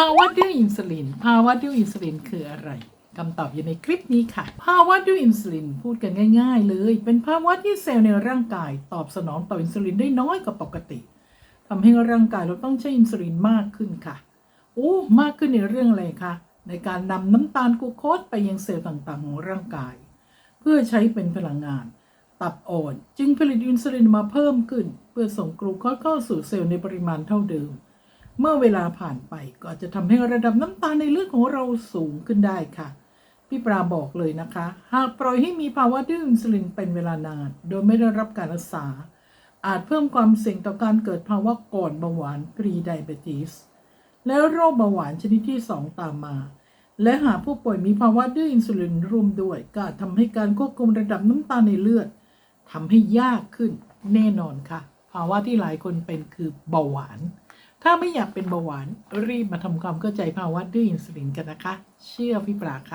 ภาวะดื้ออินซูลิน ภาวะดื้ออินซูลินคืออะไรคำตอบอยู่ในคลิปนี้ค่ะ ภาวะดื้ออินซูลินพูดกันง่าย ๆ เลย เป็นภาวะที่เซลล์ในร่างกาย ตอบสนองต่ออินซูลินได้น้อยกว่าปกติทำให้ร่างกายเราต้องใช้อินซูลินมากขึ้นค่ะ โอ้มากขึ้นในเรื่องอะไรคะในการนำน้ำตาลกลูโคสไปยังเซลล์ต่างๆของร่างกาย เพื่อใช้เป็นพลังงาน ตับอ่อน จึงผลิตอินซูลินมาเพิ่มขึ้น เพื่อส่งกลูโคสเข้าสู่เซลล์ในปริมาณเท่าเดิม เมื่อเวลาผ่านไปก็อาจจะทำให้ระดับน้ำตาลในเลือดของเราสูงขึ้นได้ค่ะ พี่ปราบอกเลยนะคะ หากปล่อยให้มีภาวะดื้ออินซูลินเป็นเวลานาน โดยไม่ได้รับการรักษา อาจเพิ่มความเสี่ยงต่อการเกิดภาวะก่อนเบาหวาน pre-diabetes และโรคเบาหวานชนิดที่ 2 ตามมา และหากผู้ป่วยมีภาวะดื้ออินซูลินร่วมด้วยก็อาจทำให้การควบคุมระดับน้ำตาลในเลือดทำให้ยากขึ้นแน่นอนค่ะ ภาวะที่หลายคนเป็นคือเบาหวาน ถ้าไม่อยากเป็นเบาหวานรีบมาทำความเข้าใจภาวะดื้ออินซูลินกันนะคะ เชื่อพี่ปราค่ะ